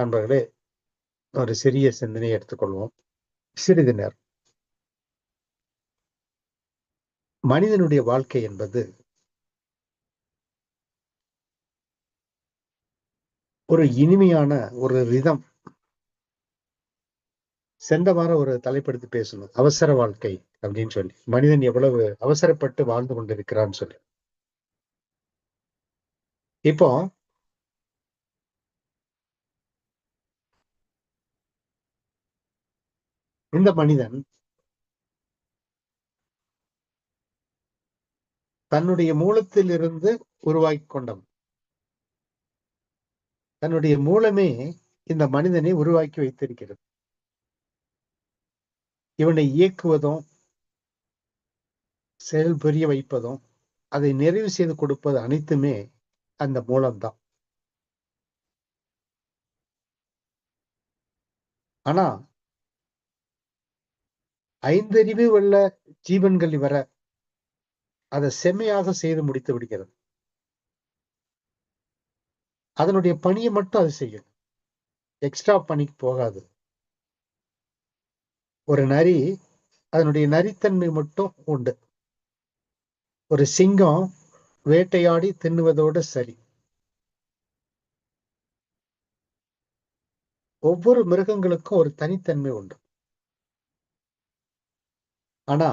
நண்பர்களே ஒரு சிறிய சிந்தனையை எடுத்துக்கொள்வோம். சிறிது நேரம். மனிதனுடைய வாழ்க்கை என்பது ஒரு இனிமையான ஒரு ரிதம். சென்ற வாரம் ஒரு தலைப்படுத்தி பேசணும். அவசர வாழ்க்கை அப்படின்னு சொல்லி. மனிதன் எவ்வளவு அவசரப்பட்டு வாழ்ந்து கொண்டிருக்கிறான்னு சொல்லி. இப்போ இந்த மனிதன் தன்னுடைய மூலத்தில் இருந்து உருவாக்கி கொண்டவன். தன்னுடைய மூலமே இந்த மனிதனை உருவாக்கி வைத்திருக்கிறது. இவனை இயக்குவதும் செயல் புரிய வைப்பதும் அதை நிறைவு செய்து கொடுப்பது அனைத்துமே அந்த மூலம்தான். ஆனா ஐந்தறிவு உள்ள ஜீவன்கள் வர அதை செம்மையாக செய்து முடித்து விடுகிறது. அதனுடைய பணியை மட்டும் அது செய்யும். எக்ஸ்ட்ரா பணிக்கு போகாது. ஒரு நரி அதனுடைய நரித்தன்மை மட்டும் உண்டு. ஒரு சிங்கம் வேட்டையாடி தின்னுவதோடு சரி. ஒவ்வொரு மிருகங்களுக்கும் ஒரு தனித்தன்மை உண்டு. ஆனா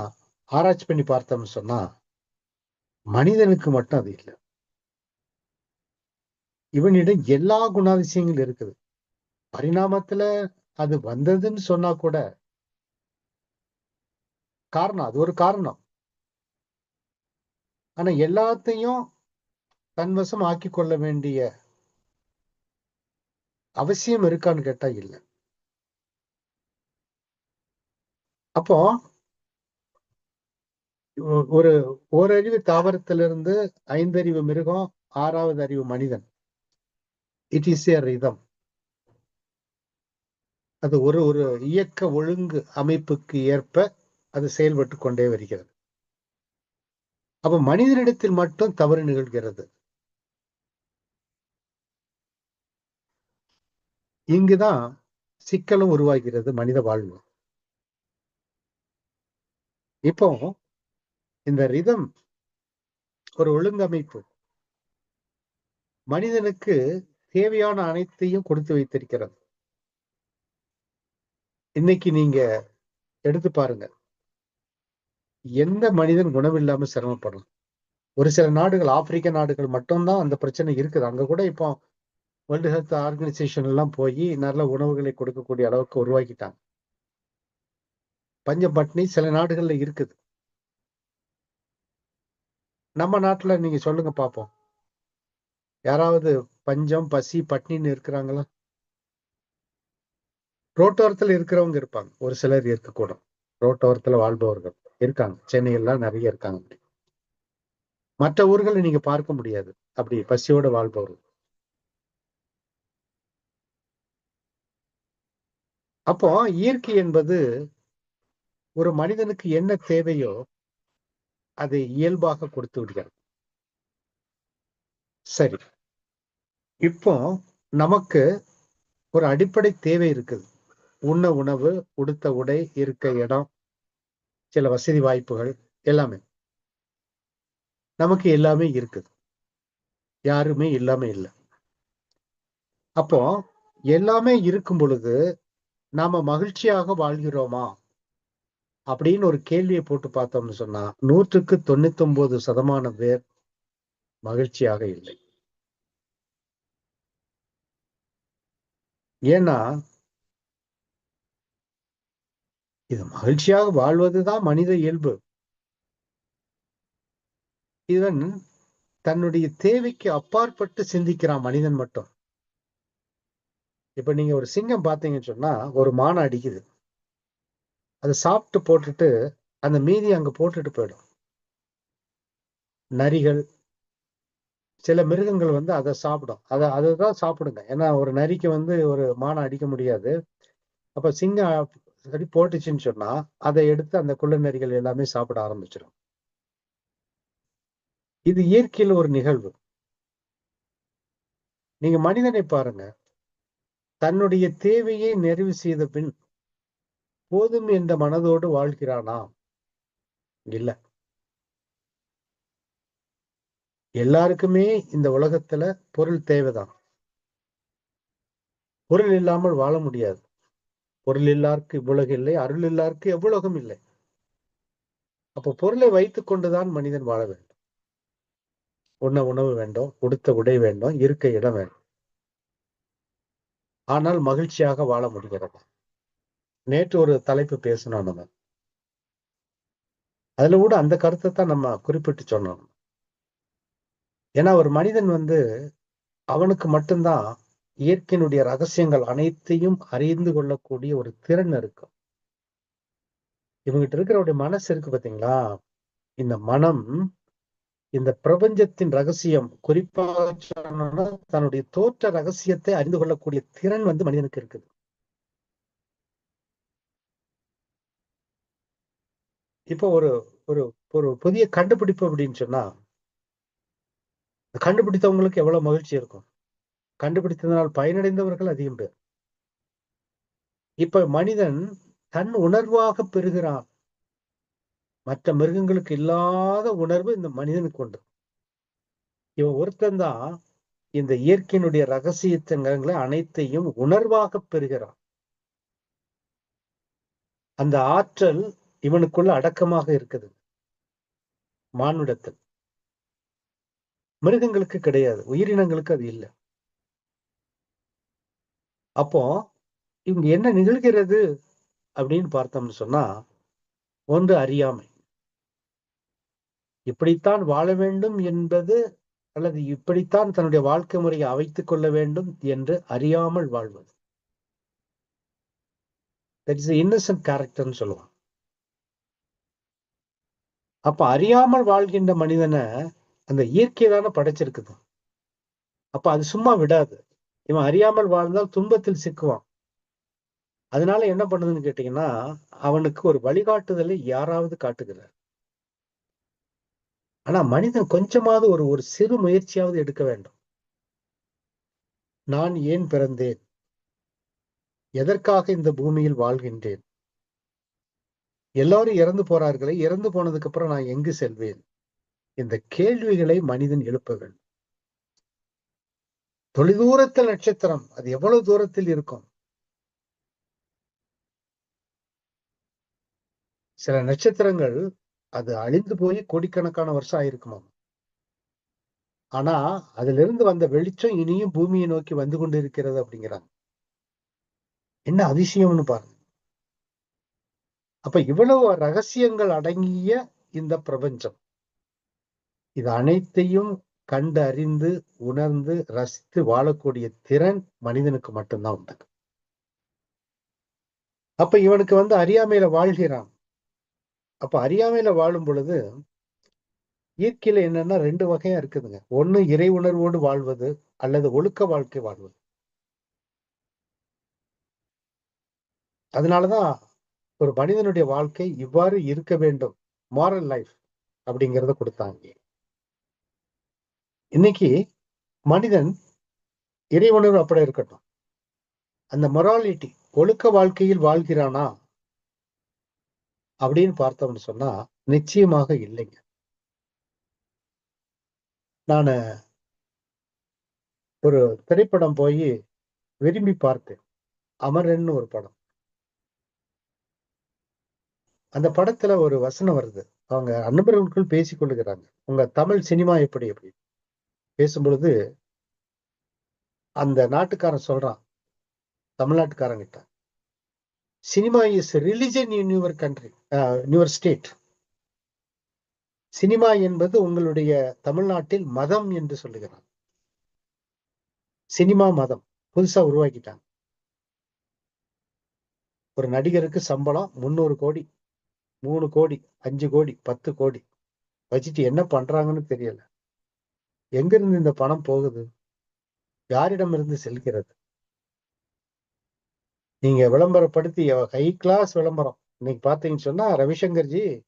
ஆராய்ச்சி பண்ணி பார்த்தோம்னு சொன்னா மனிதனுக்கு மட்டும் அது இல்லை. இவனிடம் எல்லா குணாதிசயங்களும் இருக்குது. பரிணாமத்துல அது வந்ததுன்னு சொன்னா கூட காரணம் அது ஒரு காரணம். ஆனா எல்லாத்தையும் தன்வசம் ஆக்கி கொள்ள வேண்டிய அவசியம் இருக்கான்னு கேட்டா இல்லை. அப்போ ஒரு ஓரறிவு தாவரத்திலிருந்து ஐந்தறிவு மிருகம் ஆறாவது அறிவு மனிதன். இட் இஸ் ஏ ரிதம் அது ஒரு ஒரு இயக்க ஒழுங்கு அமைப்புக்கு ஏற்ப அது செயல்பட்டு கொண்டே வருகிறது. அப்ப மனிதனிடத்தில் மட்டும் தவறு நிகழ்கிறது. இங்குதான் சிக்கலும் உருவாகிறது மனித வாழ்வு. இப்போ இந்த ரிதம் ஒரு ஒழுங்கமைப்பு. மனிதனுக்கு தேவையான அனைத்தையும் கொடுத்து வைத்திருக்கிறது. இன்னைக்கு நீங்க எடுத்து பாருங்க. எந்த மனிதன் குணமில்லாம சிரமப்படும் ஒரு சில நாடுகள் ஆப்பிரிக்க நாடுகள் மட்டும்தான் அந்த பிரச்சனை இருக்குது. அங்க கூட இப்போ வேர்ல்டு ஹெல்த் ஆர்கனைசேஷன் எல்லாம் போய் நல்ல உணவுகளை கொடுக்கக்கூடிய அளவுக்கு உருவாக்கிட்டாங்க. பஞ்ச பட்னி சில நாடுகள்ல இருக்குது. நம்ம நாட்டுல நீங்க சொல்லுங்க பாப்போம். யாராவது பஞ்சம் பசி பட்னின்னு இருக்கிறாங்களா? ரோட்டோரத்துல இருக்கிறவங்க இருப்பாங்க. ஒரு சிலர் இருக்கக்கூடும். ரோட்டோரத்துல வாழ்பவர்கள் இருக்காங்க. சென்னையெல்லாம் நிறைய இருக்காங்க. மற்ற ஊர்களை நீங்க பார்க்க முடியாது. அப்படி பசியோட வாழ்பவர்கள். அப்போ இயற்கை என்பது ஒரு மனிதனுக்கு என்ன தேவையோ அதை இயல்பாக கொடுத்து விடுகிறது. சரி. இப்போ நமக்கு ஒரு அடிப்படை தேவை இருக்குது. உண்ண உணவு உடுத்த உடை இருக்க இடம் சில வசதி வாய்ப்புகள் எல்லாமே. நமக்கு எல்லாமே இருக்குது. யாருமே இல்லாம இல்லை. அப்போ எல்லாமே இருக்கும் பொழுது நாம மகிழ்ச்சியாக வாழ்கிறோமா? அப்படின்னு ஒரு கேள்வியை போட்டு பார்த்தோம்னு சொன்னா நூற்றுக்கு தொண்ணூத்தி ஒன்பது சதமான பேர் மகிழ்ச்சியாக இல்லை. ஏன்னா இது மகிழ்ச்சியாக வாழ்வதுதான் மனித இயல்பு. இவன் தன்னுடைய தேவைக்கு அப்பாற்பட்டு சிந்திக்கிறான் மனிதன் மட்டும். இப்ப நீங்க ஒரு சிங்கம் பாத்தீங்கன்னு சொன்னா ஒரு மானை அடிக்குது. அதை சாப்பிட்டு போட்டுட்டு அந்த மீதி அங்க போட்டுட்டு போயிடும். நரிகள் சில மிருகங்கள் வந்து அதை சாப்பிடும். அதை அதை தான் சாப்பிடுங்க. ஏன்னா ஒரு நரிக்கு வந்து ஒரு மானை அடிக்க முடியாது. அப்ப சிங்கம் சரி போட்டுச்சுன்னு சொன்னா அதை எடுத்து அந்த குள்ள நரிகள் எல்லாமே சாப்பிட ஆரம்பிச்சிடும். இது இயற்கையில் ஒரு நிகழ்வு. நீங்க மனிதனை பாருங்க. தன்னுடைய தேவையை நிறைவு செய்த பின் போதும் என்ற மனதோடு வாழ்கிறானா? இல்ல. எல்லாருக்குமே இந்த உலகத்துல பொருள் தேவைதான். பொருள் இல்லாமல் வாழ முடியாது. பொருள் இல்லாருக்கு இவ்வுலகு இல்லை அருள் இல்லாருக்கு எவ்வுலகம் இல்லை. அப்போ பொருளை வைத்துக் கொண்டுதான் மனிதன் வாழ வேண்டும். உண்ண உணவு வேண்டும் உடுத்த உடை வேண்டும் இருக்க இடம் வேண்டும். ஆனால் மகிழ்ச்சியாக வாழ முடிகிறது. நேற்று ஒரு தலைப்பு பேசணும் நம்ம. அதுல கூட அந்த கருத்தை தான் நம்ம குறிப்பிட்டு சொன்னோம். ஏன்னா ஒரு மனிதன் வந்து அவனுக்கு மட்டும்தான் இயற்கையினுடைய ரகசியங்கள் அனைத்தையும் அறிந்து கொள்ளக்கூடிய ஒரு திறன் இருக்கும். இவங்கிட்ட இருக்கிறவருடைய மனசு இருக்கு பாத்தீங்களா? இந்த மனம் இந்த பிரபஞ்சத்தின் ரகசியம் குறிப்பாக தன்னுடைய தோற்ற ரகசியத்தை அறிந்து கொள்ளக்கூடிய திறன் வந்து மனிதனுக்கு இருக்குது. இப்போ ஒரு ஒரு ஒரு புதிய கண்டுபிடிப்பு அப்படின்னு சொன்னா கண்டுபிடித்தவங்களுக்கு எவ்வளவு மகிழ்ச்சி இருக்கும்? கண்டுபிடித்ததனால் பயனடைந்தவர்கள் அதிகம் பேர். இப்ப மனிதன் தன் உணர்வாக பெறுகிறான். மற்ற மிருகங்களுக்கு இல்லாத உணர்வு இந்த மனிதனுக்கு உண்டு. இவன் ஒருத்தந்தான் இந்த இயற்கையினுடைய ரகசியத்தங்களை அனைத்தையும் உணர்வாக பெறுகிறான். அந்த ஆற்றல் இவனுக்குள்ள அடக்கமாக இருக்குது. மானுடத்தில் மிருகங்களுக்கு கிடையாது. உயிரினங்களுக்கு அது இல்லை. அப்போ இவங்க என்ன நிகழ்கிறது அப்படின்னு பார்த்தோம்னு சொன்னா ஒன்று அறியாமை. இப்படித்தான் வாழ வேண்டும் என்பது அல்லது இப்படித்தான் தன்னுடைய வாழ்க்கை முறையை அமைத்துக் கொள்ள வேண்டும் என்று அறியாமல் வாழ்வது. தட் இஸ் இன்னசென்ட் கேரக்டர்னு சொல்லுவான் அப்ப அறியாமல் வாழ்கின்ற மனிதனை அந்த இயற்கை தானே படைச்சிருக்குது. அப்ப அது சும்மா விடாது. இவன் அறியாமல் வாழ்ந்தால் துன்பத்தில் சிக்குவான். அதனால என்ன பண்ணுதுன்னு கேட்டீங்கன்னா அவனுக்கு ஒரு வழிகாட்டுதலை யாராவது காட்டுகிறார். ஆனா மனிதன் கொஞ்சமாவது ஒரு ஒரு சிறு முயற்சியாவது எடுக்க வேண்டும். நான் ஏன் பிறந்தேன்? எதற்காக இந்த பூமியில் வாழ்கின்றேன்? எல்லாரும் இறந்து போறார்களே இறந்து போனதுக்கு அப்புறம் நான் எங்கு செல்வேன்? இந்த கேள்விகளை மனிதன் எழுப்ப வேண்டும். தொலைதூரத்தில் நட்சத்திரம் அது எவ்வளவு தூரத்தில் இருக்கும்? சில நட்சத்திரங்கள் அது அழிந்து போய் கோடிக்கணக்கான வருஷம் ஆயிருக்குமா ஆனா அதுல இருந்து வந்த வெளிச்சம் இனியும் பூமியை நோக்கி வந்து கொண்டு இருக்கிறது அப்படிங்கிறாங்க. என்ன அதிசயம்னு பாருங்க. அப்ப இவ்வளவு ரகசியங்கள் அடங்கிய இந்த பிரபஞ்சம். இது அனைத்தையும் கண்டு அறிந்து உணர்ந்து ரசித்து வாழக்கூடிய திறன் மனிதனுக்கு மட்டும்தான் உண்டு. அப்ப இவனுக்கு வந்து அறியாமையில வாழ்கிறான். அப்ப அறியாமையில வாழும் பொழுது இயற்கையில என்னன்னா ரெண்டு வகையா இருக்குதுங்க. ஒண்ணு இறை உணர்வோடு வாழ்வது அல்லது ஒழுக்க வாழ்க்கை வாழ்வது. அதனாலதான் ஒரு மனிதனுடைய வாழ்க்கை இவ்வாறு இருக்க வேண்டும். மாரல் லைஃப் அப்படிங்கிறத கொடுத்தாங்க. இன்னைக்கு மனிதன் இறை அப்படி இருக்கட்டும். அந்த மொராலிட்டி ஒழுக்க வாழ்க்கையில் வாழ்கிறானா அப்படின்னு பார்த்தோம்னு சொன்னா நிச்சயமாக இல்லைங்க. நான் ஒரு திரைப்படம் போய் விரும்பி பார்த்தேன். அமரன் ஒரு படம். அந்த படத்துல ஒரு வசனம் வருது. அவங்க அன்பர்களுக்குள் பேசிக்கொள்ளுகிறாங்க உங்க தமிழ் சினிமா எப்படி எப்படி? பேசும்பொழுது அந்த நாட்டுக்காரன் சொல்றான். தமிழ்நாட்டுக்காரங்கிட்ட cinema is religion in your country your state cinema என்பது உங்களுடைய தமிழ்நாட்டில் மதம் என்று சொல்லுகிறான். சினிமா மதம் புதுசா உருவாக்கிட்டாங்க. ஒரு நடிகருக்கு சம்பளம் முன்னூறு கோடி. மூணு கோடி அஞ்சு கோடி பத்து கோடி. வச்சுட்டு என்ன பண்றாங்கன்னு தெரியல. எங்கிருந்து இந்த பணம் போகுது? யாரிடமிருந்து செல்கிறது? நீங்க விளம்பரப்படுத்தி ஹை கிளாஸ் விளம்பரம். இன்னைக்கு பாத்தீங்கன்னு சொன்னா ரவிசங்கர்ஜி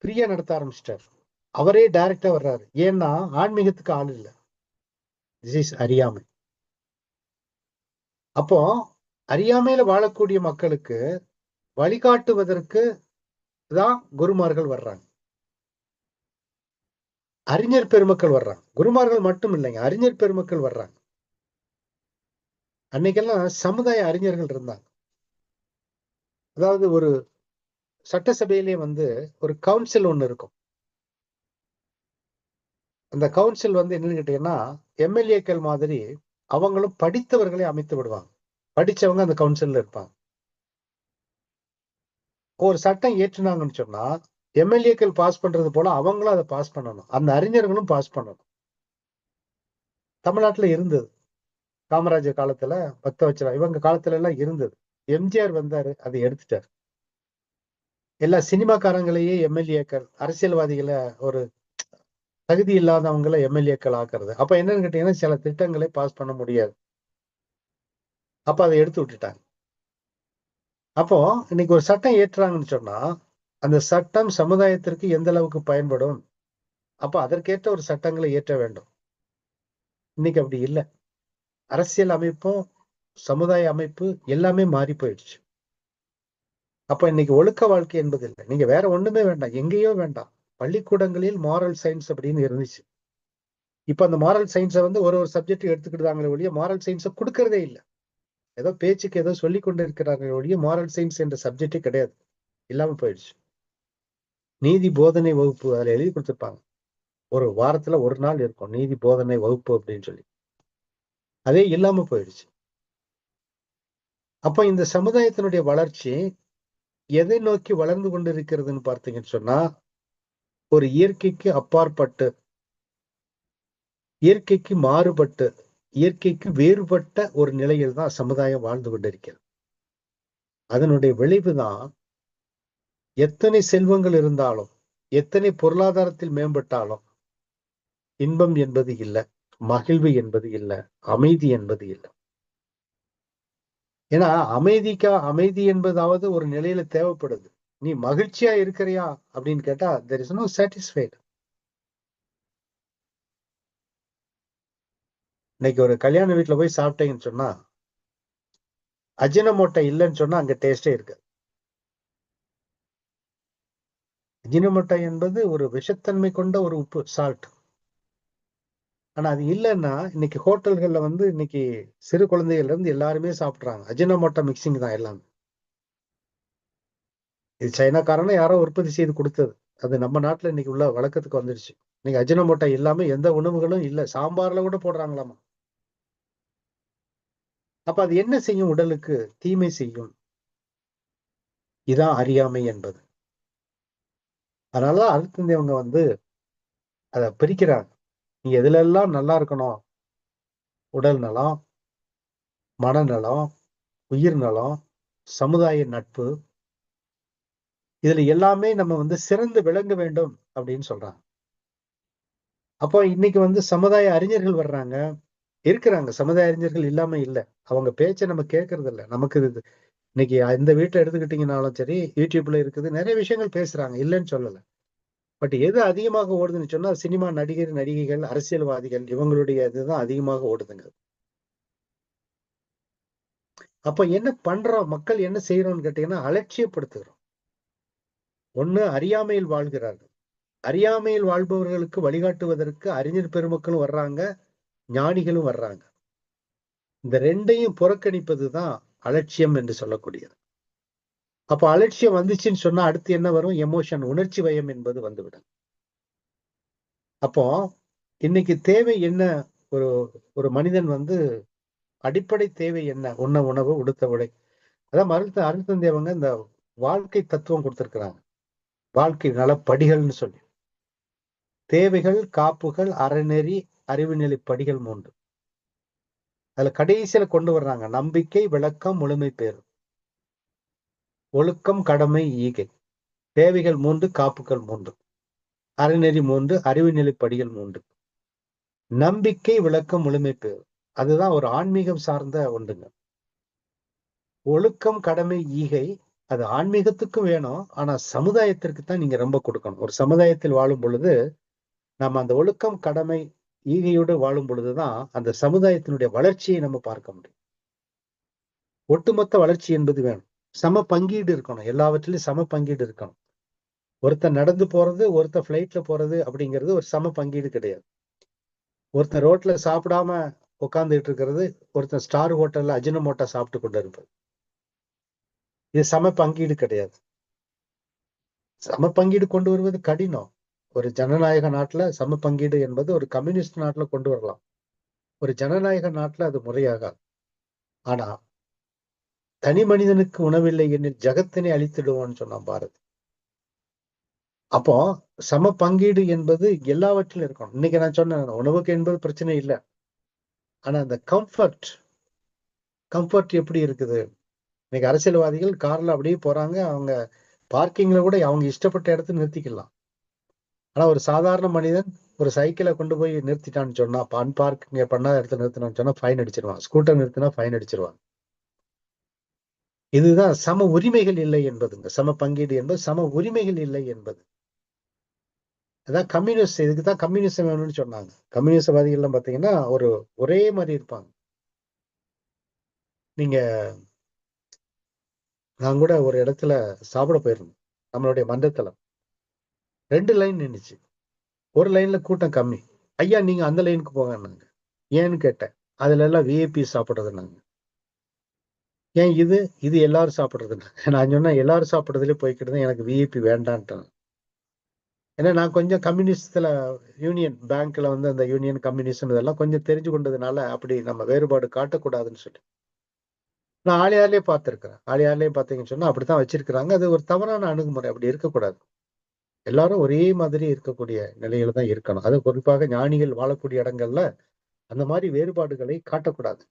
ஃப்ரீயா நடத்த ஆரம்பிச்சிட்டார். அவரே டைரக்டா வர்றாரு. ஏன்னா ஆன்மீகத்துக்கு ஆள் இல்லை. திஸ் இஸ் அறியாமை. அப்போ அறியாமையில வாழக்கூடிய மக்களுக்கு வழிகாட்டுவதற்கு தான் குருமார்கள் வர்றாங்க. அறிஞர் பெருமக்கள் வர்றாங்க. குருமார்கள் மட்டும் இல்லைங்க அறிஞர் பெருமக்கள் வர்றாங்க. அன்னைக்கெல்லாம் சமுதாய அறிஞர்கள் இருந்தாங்க. அதாவது ஒரு சட்டசபையிலே வந்து ஒரு கவுன்சில் ஒன்று இருக்கும். அந்த கவுன்சில் வந்து என்னன்னு கேட்டீங்கன்னா எம்எல்ஏக்கள் மாதிரி அவங்களும் படித்தவர்களை அமைத்து விடுவாங்க. படிச்சவங்க அந்த கவுன்சில்ல இருப்பாங்க. ஒரு சட்டம் ஏற்றினாங்கன்னு சொன்னா எம்எல்ஏக்கள் பாஸ் பண்றது போல அவங்களும் அதை பாஸ் பண்ணணும். அந்த அறிஞர்களும் பாஸ் பண்ணணும். தமிழ்நாட்டுல இருந்தது. காமராஜர் காலத்துல பத்த வச்சிடா இவங்க காலத்துல எல்லாம் இருந்தது. எம்ஜிஆர் வந்தாரு அதை எடுத்துட்டார். எல்லா சினிமாக்காரங்களையே எம்எல்ஏக்கள் அரசியல்வாதிகளை ஒரு தகுதி இல்லாதவங்களை எம்எல்ஏக்கள் ஆக்குறது. அப்ப என்னன்னு கேட்டீங்கன்னா சில திட்டங்களை பாஸ் பண்ண முடியாது. அப்ப அதை எடுத்து விட்டுட்டாங்க. அப்போ இன்னைக்கு ஒரு சட்டம் ஏற்றுறாங்கன்னு சொன்னா அந்த சட்டம் சமுதாயத்திற்கு எந்த அளவுக்கு பயன்படும்? அப்ப அதற்கேற்ற ஒரு சட்டங்களை ஏற்ற வேண்டும். இன்னைக்கு அப்படி இல்லை. அரசியல் அமைப்பும் சமுதாய அமைப்பு எல்லாமே மாறி போயிடுச்சு. அப்ப இன்னைக்கு ஒழுக்க வாழ்க்கை என்பது இல்லை. நீங்க வேற ஒண்ணுமே வேண்டாம். எங்கேயோ வேண்டாம். பள்ளிக்கூடங்களில் மாரல் சயின்ஸ் அப்படின்னு இருந்துச்சு. இப்ப அந்த மாரல் சயின்ஸை வந்து ஒரு ஒரு சப்ஜெக்ட் எடுத்துக்கிட்டாங்களே ஒழிய மாரல் சயின்ஸை கொடுக்கறதே இல்லை. ஏதோ பேச்சுக்கு ஏதோ சொல்லி கொண்டு இருக்கிறாங்க ஒழிய மாரல் சயின்ஸ் என்ற சப்ஜெக்டே கிடையாது. இல்லாம போயிடுச்சு. நீதி போதனை வகுப்பு அதுல எழுதி கொடுத்துருப்பாங்க. ஒரு வாரத்துல ஒரு நாள் இருக்கும். நீதி போதனை வகுப்பு அப்படின்னு சொல்லி. அதே இல்லாம போயிடுச்சு. அப்ப இந்த சமுதாயத்தினுடைய வளர்ச்சி எதை நோக்கி வளர்ந்து கொண்டிருக்கிறதுன்னு பார்த்தீங்கன்னு சொன்னா ஒரு இயற்கைக்கு அப்பாற்பட்டு இயற்கைக்கு மாறுபட்டு இயற்கைக்கு வேறுபட்ட ஒரு நிலையில் தான் சமுதாயம் வாழ்ந்து கொண்டிருக்கிறது. அதனுடைய விளைவுதான் எத்தனை செல்வங்கள் இருந்தாலும் எத்தனை பொருளாதாரத்தில் மேம்பட்டாலும் இன்பம் என்பது இல்லை மகிழ்வு என்பது இல்லை அமைதி என்பது இல்லை. ஏன்னா அமைதிக்கா அமைதி என்பதாவது ஒரு நிலையில தேவைப்படுது. நீ மகிழ்ச்சியா இருக்கிறியா அப்படின்னு கேட்டா தெர் இஸ் நோ சாட்டிஸ்ஃபைடு இன்னைக்கு ஒரு கல்யாண வீட்டுல போய் சாப்பிட்டீங்கன்னு சொன்னா அஜினமோட்டை இல்லைன்னு சொன்னா அங்க டேஸ்டே இருக்கு அஜினமோட்டை என்பது ஒரு விஷத்தன்மை கொண்ட ஒரு உப்பு சால்ட் ஆனா அது இல்லைன்னா இன்னைக்கு ஹோட்டல்கள்ல வந்து இன்னைக்கு சிறு குழந்தைகள்ல இருந்து எல்லாருமே சாப்பிடுறாங்க. அஜினமோட்டோ மிக்சிங் தான் எல்லாமே. இது சைனாக்காரனை யாரோ உற்பத்தி செய்து கொடுத்தது. அது நம்ம நாட்டுல இன்னைக்கு உள்ள வழக்கத்துக்கு வந்துடுச்சு இன்னைக்கு அஜினமோட்டை இல்லாம எந்த உணவுகளும் இல்லை. சாம்பார்ல கூட போடுறாங்களாமா? அப்ப அது என்ன செய்யும் உடலுக்கு? தீமை செய்யும். இதான் அறியாமை என்பது. அதனாலதான் அழுத்தந்தவங்க வந்து அதை பிரிக்கிறாங்க. நீ எதுல எல்லாம் நல்லா இருக்கணும்? உடல் நலம் மனநலம் உயிர் நலம் சமுதாய நட்பு. இதுல எல்லாமே நம்ம வந்து சிறந்து விளங்க வேண்டும் அப்படின்னு சொல்றாங்க. அப்போ இன்னைக்கு வந்து சமுதாய அறிஞர்கள் வர்றாங்க. இருக்கிறாங்க. சமுதாய அறிஞர்கள் இல்லாம இல்ல. அவங்க பேச்சை நம்ம கேட்கறது இல்லை நமக்கு இது இன்னைக்கு இந்த வீட்டை எடுத்துக்கிட்டீங்கனாலும் சரி யூடியூப்ல இருக்குது நிறைய விஷயங்கள் பேசுறாங்க. இல்லைன்னு சொல்லல. பட் எது அதிகமாக ஓடுதுன்னு சொன்னா சினிமா நடிகர் நடிகைகள் அரசியல்வாதிகள் இவங்களுடைய இதுதான் அதிகமாக ஓடுதுங்க. அப்ப என்ன பண்றோம்? மக்கள் என்ன செய்யறோம்னு கேட்டீங்கன்னா அலட்சியப்படுத்துகிறோம். ஒண்ணு அறியாமையில் வாழ்கிறார்கள். அறியாமையில் வாழ்பவர்களுக்கு வழிகாட்டுவதற்கு அறிஞர் பெருமக்களும் வர்றாங்க. ஞானிகளும் வர்றாங்க. இந்த ரெண்டையும் புறக்கணிப்பது தான் அலட்சியம் என்று சொல்லக்கூடியது. அப்போ அலட்சியம் வந்துச்சுன்னு சொன்னா அடுத்து என்ன வரும்? எமோஷன் உணர்ச்சி வயம் என்பது வந்துவிடும். அப்போ இன்னைக்கு தேவை என்ன? ஒரு ஒரு மனிதன் வந்து அடிப்படை தேவை என்ன? உண்ண உணவு உடுத்த உடை. அதான் அருத்த அருத்தன் தேவங்க இந்த வாழ்க்கை தத்துவம் கொடுத்திருக்கிறாங்க. வாழ்க்கை நலப்படிகள்னு சொல்லி. தேவைகள் காப்புகள் அறநெறி அறிவுநிலை படிகள் மூன்று. அதுல கடைசியில கொண்டு வர்றாங்க நம்பிக்கை விளக்கம் முழுமை பேர். ஒழுக்கம் கடமை ஈகை. தேவைகள் மூன்று காப்புகள் மூன்று. அறநெறி மூன்று அறிவு படிகள் மூன்று. நம்பிக்கை விளக்கம் முழுமை பேர். அதுதான் ஒரு ஆன்மீகம் சார்ந்த ஒன்றுங்க. ஒழுக்கம் கடமை ஈகை அது ஆன்மீகத்துக்கும் வேணும். ஆனா சமுதாயத்திற்கு தான் நீங்க ரொம்ப கொடுக்கணும். ஒரு சமுதாயத்தில் வாழும் பொழுது நம்ம அந்த ஒழுக்கம் கடமை ஈகையோடு வாழும் பொழுதுதான் அந்த சமுதாயத்தினுடைய வளர்ச்சியை நம்ம பார்க்க முடியும். ஒட்டுமொத்த வளர்ச்சி என்பது வேணும். சம பங்கீடு இருக்கணும். எல்லாவற்றிலும் சம பங்கீடு இருக்கணும். ஒருத்தன் நடந்து போறது ஒருத்தன் ஃப்ளைட்ல போறது அப்படிங்கிறது ஒரு சம பங்கீடு கிடையாது. ஒருத்தன் ரோட்ல சாப்பிடாம உட்காந்துட்டு இருக்கிறது ஒருத்தன் ஸ்டார் ஹோட்டல்ல அஜினமோட்டா சாப்பிட்டு கொண்டு இருப்பது இது சம பங்கீடு கிடையாது. சம பங்கீடு கொண்டு வருவது கடினம். ஒரு ஜனநாயக நாட்டுல சம பங்கீடு என்பது ஒரு கம்யூனிஸ்ட் நாட்டுல கொண்டு வரலாம். ஒரு ஜனநாயக நாட்டுல அது முறையாகாது. ஆனா தனி மனிதனுக்கு உணவில்லை எனில் ஜகத்தினை அழித்திடுவோம்னு சொன்னான் பாரதி. அப்போ சம பங்கீடு என்பது எல்லாவற்றிலும் இருக்கணும். இன்னைக்கு நான் சொன்னேன் உணவுக்கு என்பது பிரச்சனை இல்லை. ஆனா அந்த கம்ஃபர்ட் கம்ஃபர்ட் எப்படி இருக்குது? இன்னைக்கு அரசியல்வாதிகள் கார்ல அப்படியே போறாங்க அவங்க பார்க்கிங்ல கூட அவங்க இஷ்டப்பட்ட இடத்துல நிறுத்திக்கலாம். ஆனா ஒரு சாதாரண மனிதன் ஒரு சைக்கிளை கொண்டு போய் நிறுத்திட்டான்னு சொன்னா அன் பார்க்கிங் பண்ணாத இடத்துல நிறுத்தினான்னு சொன்னா ஃபைன் அடிச்சிருவான். ஸ்கூட்டர் நிறுத்தினா ஃபைன் அடிச்சிருவான். இதுதான் சம உரிமைகள் இல்லை என்பதுங்க. சம பங்கீடு என்பது சம உரிமைகள் இல்லை என்பது. அதான் கம்யூனிஸ்ட் இதுக்கு தான் கம்யூனிசம் வேணும்னு சொன்னாங்க. கம்யூனிஸ்டவாதிகள்லாம் பார்த்தீங்கன்னா ஒரு ஒரே மாதிரி இருப்பாங்க. நீங்க நான் கூட ஒரு இடத்துல சாப்பிட போயிருந்தேன். நம்மளுடைய மன்றத்துல ரெண்டு லைன் நின்றுச்சு ஒரு லைன்ல கூட்டம் கம்மி. ஐயா நீங்க அந்த லைனுக்கு போங்கன்னாங்க ஏன்னு கேட்டேன். அதுல எல்லாம் விஐபி சாப்பிட்றதுனாங்க ஏன் இது? இது எல்லாரும் சாப்பிட்றதுனாங்க நான் சொன்னேன் எல்லாரும் சாப்பிட்றதுலேயே போய்க்கிட்டு எனக்கு விஐபி வேண்டான்ட்டேன் ஏன்னா நான் கொஞ்சம் கம்யூனிஸ்டில் யூனியன் பேங்க்ல வந்து அந்த யூனியன் கம்யூனிஸ்ட் இதெல்லாம் கொஞ்சம் தெரிஞ்சு கொண்டதுனால அப்படி நம்ம வேறுபாடு காட்டக்கூடாதுன்னு சொல்லி. நான் ஆளியார்லயே பார்த்துருக்குறேன். ஆளியார்லயே பார்த்தீங்கன்னு சொன்னால் அப்படி தான் வச்சிருக்கிறாங்க. அது ஒரு தவறான அணுகுமுறை. அப்படி இருக்கக்கூடாது. எல்லாரும் ஒரே மாதிரி இருக்கக்கூடிய நிலையில தான் இருக்கணும். அது குறிப்பாக ஞானிகள் வாழக்கூடிய இடங்கள்ல அந்த மாதிரி வேறுபாடுகளை காட்டக்கூடாது.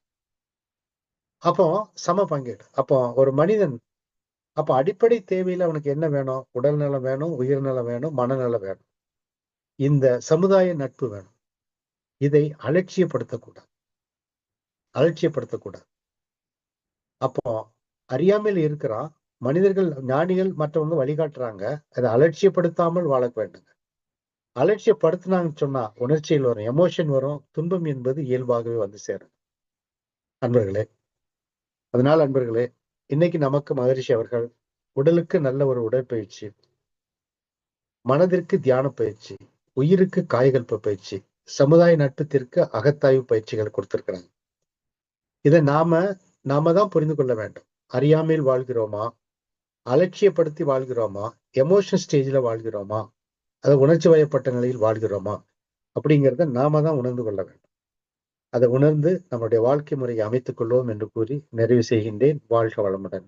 அப்போ சம பங்கீடு. அப்போ ஒரு மனிதன் அப்ப அடிப்படை தேவையில அவனுக்கு என்ன வேணும்? உடல் நலம் வேணும் உயிர்நலம் வேணும் மனநலம் வேணும். இந்த சமுதாய நட்பு வேணும். இதை அலட்சியப்படுத்தக்கூடாது. அலட்சியப்படுத்தக்கூடாது. அப்போ அறியாமல் இருக்கிறான் மனிதர்கள் ஞானிகள் மற்றவங்க வழிகாட்டுறாங்க. அதை அலட்சியப்படுத்தாமல் வாழ வேண்டுங்க அலட்சியப்படுத்தினாங்கன்னு சொன்னா உணர்ச்சியில் வரும் எமோஷன் வரும் துன்பம் என்பது இயல்பாகவே வந்து சேரும். அன்பர்களே அதனால் அன்பர்களே இன்னைக்கு நமக்கு மகரிஷி அவர்கள் உடலுக்கு நல்ல ஒரு உடற்பயிற்சி மனதிற்கு தியான பயிற்சி உயிருக்கு காய்கல்ப பயிற்சி சமுதாய நட்பத்திற்கு அகத்தாய்வு பயிற்சிகள் கொடுத்திருக்கிறாங்க. இதை நாம நாம தான் புரிந்து கொள்ள வேண்டும். அறியாமையில் வாழ்கிறோமா? அலட்சியப்படுத்தி வாழ்கிறோமா? எமோஷன் ஸ்டேஜ்ல வாழ்கிறோமா? அதை உணர்ச்சி வயப்பட்ட நிலையில் வாழ்கிறோமா? அப்படிங்கிறத நாம தான் உணர்ந்து கொள்ள வேண்டும். அதை உணர்ந்து நம்முடைய வாழ்க்கை முறையை அமைத்துக் கொள்வோம் என்று கூறி நிறைவு செய்கின்றேன். வாழ்க வளமுடன்.